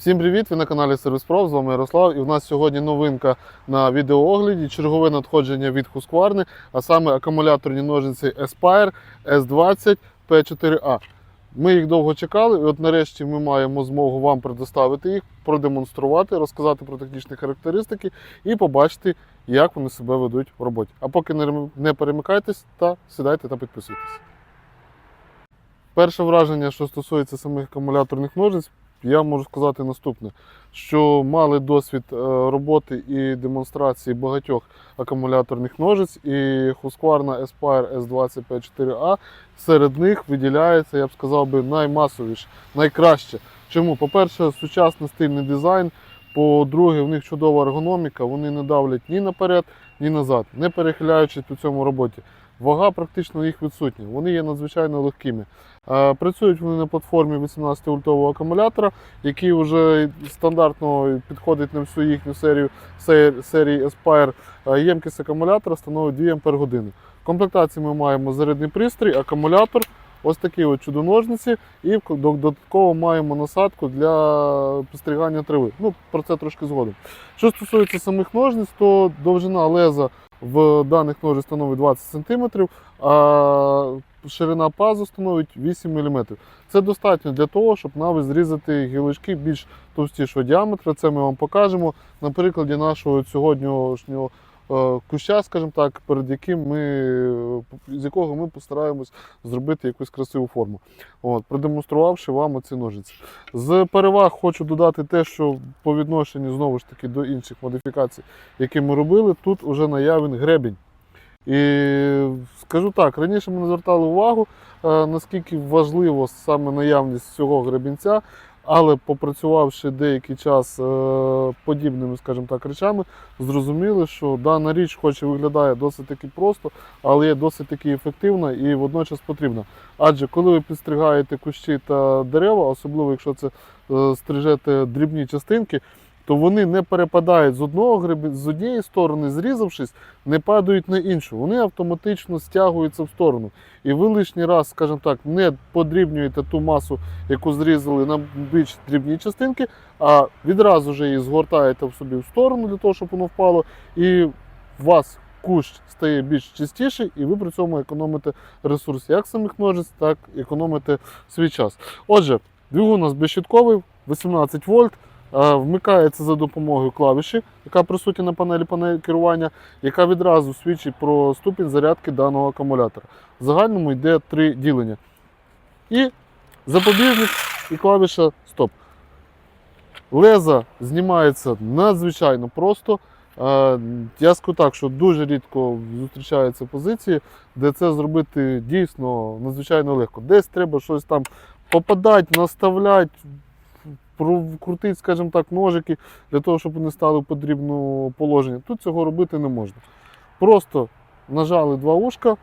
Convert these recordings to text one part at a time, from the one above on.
Всім привіт! Ви на каналі Сервіс Про, з вами Ярослав. І в нас сьогодні новинка на відеоогляді, чергове надходження від Husqvarna, а саме акумуляторні ножиці Aspire S20 P4A. Ми їх довго чекали, і от нарешті ми маємо змогу вам предоставити їх, продемонструвати, розказати про технічні характеристики і побачити, як вони себе ведуть в роботі. А поки не перемикайтесь та сідайте та підписуйтесь. Перше враження, що стосується самих акумуляторних ножиць, я можу сказати наступне: що мали досвід е, роботи і демонстрації багатьох акумуляторних ножиць, і Husqvarna Aspire S20 P4A серед них виділяється, я б сказав би, наймасовіше, найкраще. Чому? По-перше, сучасний стильний дизайн. По-друге, в них чудова ергономіка, вони не давлять ні наперед, ні назад, не перехиляючись по цьому роботі. Вага практично їх відсутня. Вони є надзвичайно легкими. Працюють вони на платформі 18 вольтового акумулятора, який вже стандартно підходить на всю їхню серію сер- серії Aspire. Ємкість акумулятора становить 2 Ампер години. В комплектації ми маємо зарядний пристрій, акумулятор, ось такі от чудоножниці, і додатково маємо насадку для підстригання трави. Ну, про це трошки згодом. Що стосується самих ножниць, то довжина леза в даних ножиць становить 20 см, а ширина пазу становить 8 мм. Це достатньо для того, щоб навіть зрізати гілочки більш товстішого діаметра. Це ми вам покажемо на прикладі нашого сьогоднішнього куща, скажімо так, перед яким ми, з якого ми постараємось зробити якусь красиву форму. От, продемонструвавши вам оці ножиці. З переваг хочу додати те, що по відношенню знову ж таки до інших модифікацій, які ми робили, тут вже наявен гребінь. І скажу так, раніше ми не звертали увагу, е, наскільки важливо саме наявність цього гребінця, але попрацювавши деякий час е, подібними, скажімо так, речами, зрозуміли, що дана річ, хоч і виглядає досить таки просто, але є досить таки ефективна і водночас потрібна. Адже коли ви підстригаєте кущі та дерева, особливо якщо це е, стрижете дрібні частинки, то вони не перепадають з одного гребі... з однієї сторони, зрізавшись, не падають на іншу. Вони автоматично стягуються в сторону. І ви лишній раз, скажімо так, не подрібнюєте ту масу, яку зрізали на більш дрібні частинки, а відразу ж її згортаєте в собі в сторону для того, щоб воно впало. І у вас кущ стає більш чистіший, і ви при цьому економите ресурс як самих ножиць, так економите свій час. Отже, двигун у нас безщитковий, 18 вольт. Вмикається за допомогою клавіші, яка присутня на панелі панель керування, яка відразу свідчить про ступінь зарядки даного акумулятора. В загальному йде три ділення. І запобіжник, і клавіша стоп. Леза знімається надзвичайно просто. Я скажу так, що дуже рідко зустрічаються позиції, де це зробити дійсно надзвичайно легко. Десь треба щось там попадати, наставляти, крутити, скажімо так, ножики для того, щоб вони стали в потрібне положення. Тут цього робити не можна. Просто нажали два ушка,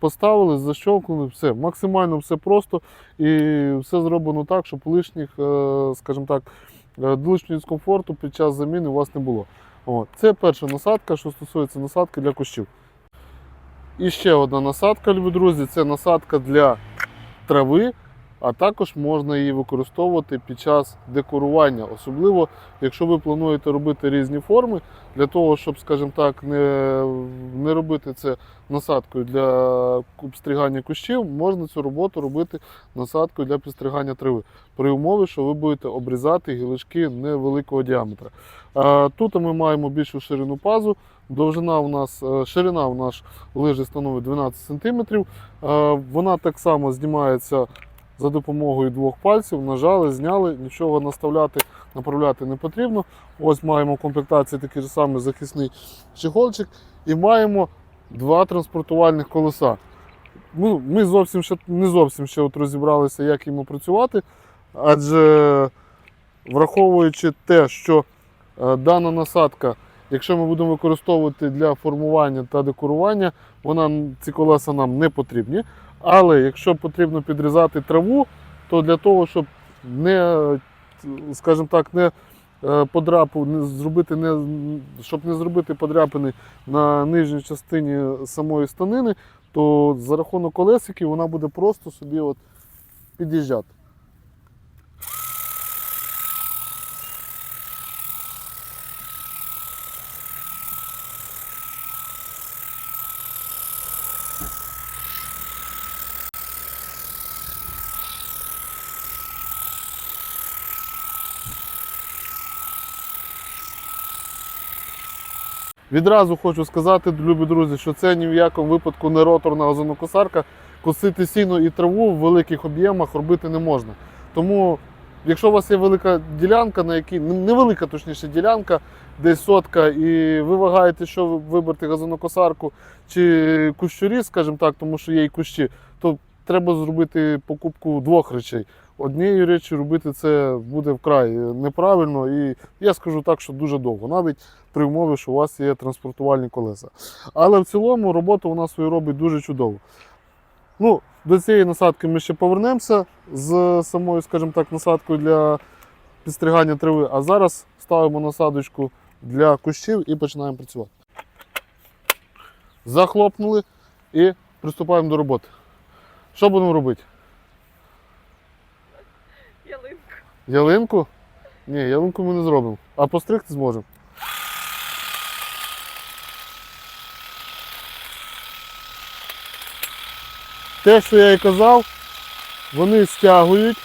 поставили, защелкнули, все. Максимально все просто і все зроблено так, щоб лишніх, е, скажімо так, е, лишнього дискомфорту під час заміни у вас не було. От. Це перша насадка, що стосується насадки для кущів. І ще одна насадка, любі друзі, це насадка для трави, а також можна її використовувати під час декорування, особливо якщо ви плануєте робити різні форми, для того, щоб, скажімо так, не, не робити це насадкою для підстригання кущів, можна цю роботу робити насадкою для підстригання трави, при умові, що ви будете обрізати гілочки невеликого діаметра. Тут ми маємо більшу ширину пазу. Довжина у нас, е, ширина у нас лижі становить 12 см. Вона так само знімається за допомогою двох пальців. Нажали, зняли, нічого наставляти, направляти не потрібно. Ось маємо в комплектації такий же самий захисний чехольчик і маємо два транспортувальних колеса. Ну, Ми зовсім ще, не зовсім ще от розібралися, як йому працювати, адже враховуючи те, що е, дана насадка, якщо ми будемо використовувати для формування та декорування, вона, ці колеса нам не потрібні. Але якщо потрібно підрізати траву, то для того, щоб не, скажімо так, не е, подрапу, не зробити, не, щоб не зробити подряпини на нижній частині самої станини, то за рахунок колесиків вона буде просто собі от під'їжджати. Відразу хочу сказати, любі друзі, що це ні в якому випадку не роторна озонокосарка. Косити сіно і траву в великих об'ємах робити не можна. Тому, якщо у вас є велика ділянка, на якій невелика точніше ділянка, десь сотка, і ви вагаєте, що вибрати газонокосарку чи кущоріз, скажімо так, тому що є і кущі, то треба зробити покупку двох речей. Однією речі робити це буде вкрай неправильно, і я скажу так, що дуже довго, навіть при умові, що у вас є транспортувальні колеса. Але в цілому роботу вона свою робить дуже чудово. Ну, до цієї насадки ми ще повернемося з самою, скажімо так, насадкою для підстригання трави. А зараз ставимо насадочку для кущів і починаємо працювати. Захлопнули і приступаємо до роботи. Що будемо робити? Ялинку. Ні, ялинку ми не зробимо. А постригти зможемо. Те, що я і казав, вони стягують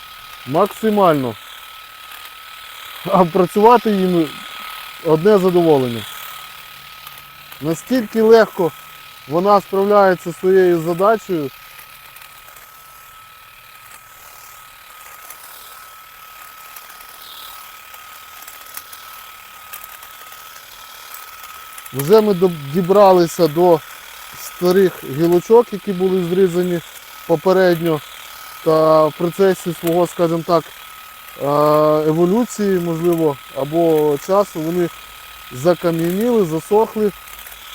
максимально. А працювати їм одне задоволення. Настільки легко вона справляється зі своєю задачею. Вже ми дібралися до старих гілочок, які були зрізані попередньо. Та в процесі свого, скажімо так, е, еволюції, можливо, або часу вони закам'яніли, засохли,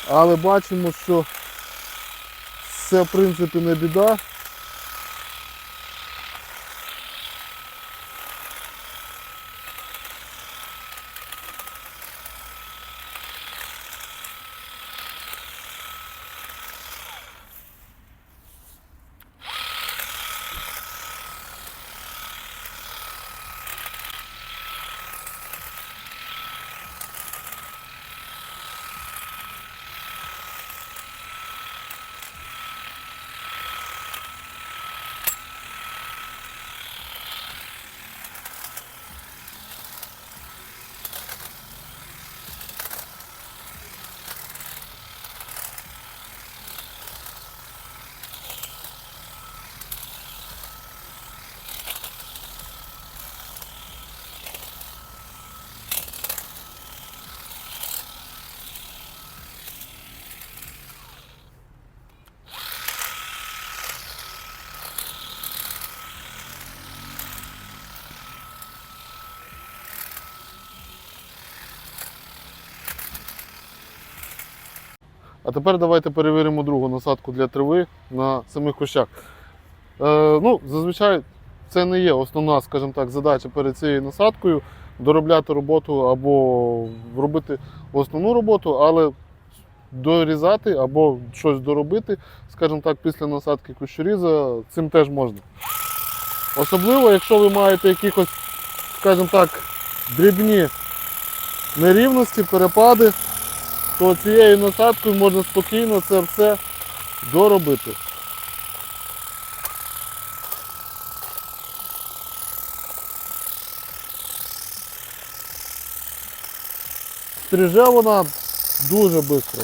але бачимо, що це в принципі не біда. Тепер давайте перевіримо другу насадку для трави на самих кущах. Е, ну, зазвичай це не є основна, скажімо так, задача перед цією насадкою доробляти роботу або робити основну роботу, але дорізати або щось доробити, скажімо так, після насадки кущоріза цим теж можна. Особливо, якщо ви маєте якихось, скажімо так, дрібні нерівності, перепади, то цією насадкою можна спокійно це все доробити. Стріже вона дуже швидко.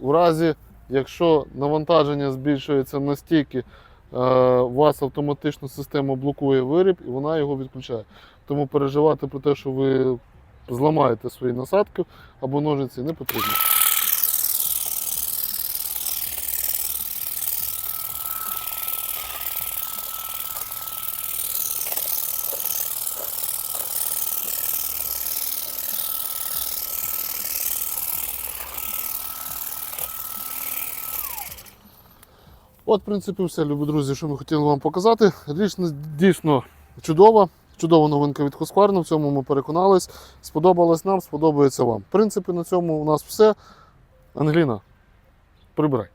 У разі, якщо навантаження збільшується настільки, е, у вас автоматично система блокує виріб і вона його відключає. Тому переживати про те, що ви зламаєте свої насадки або ножиці, не потрібно. От, в принципі, все, любі друзі, що ми хотіли вам показати. Річ дійсно чудова. Чудова новинка від Husqvarna, в цьому ми переконались. Сподобалось нам, сподобається вам. В принципі, на цьому у нас все. Ангеліна, прибирай.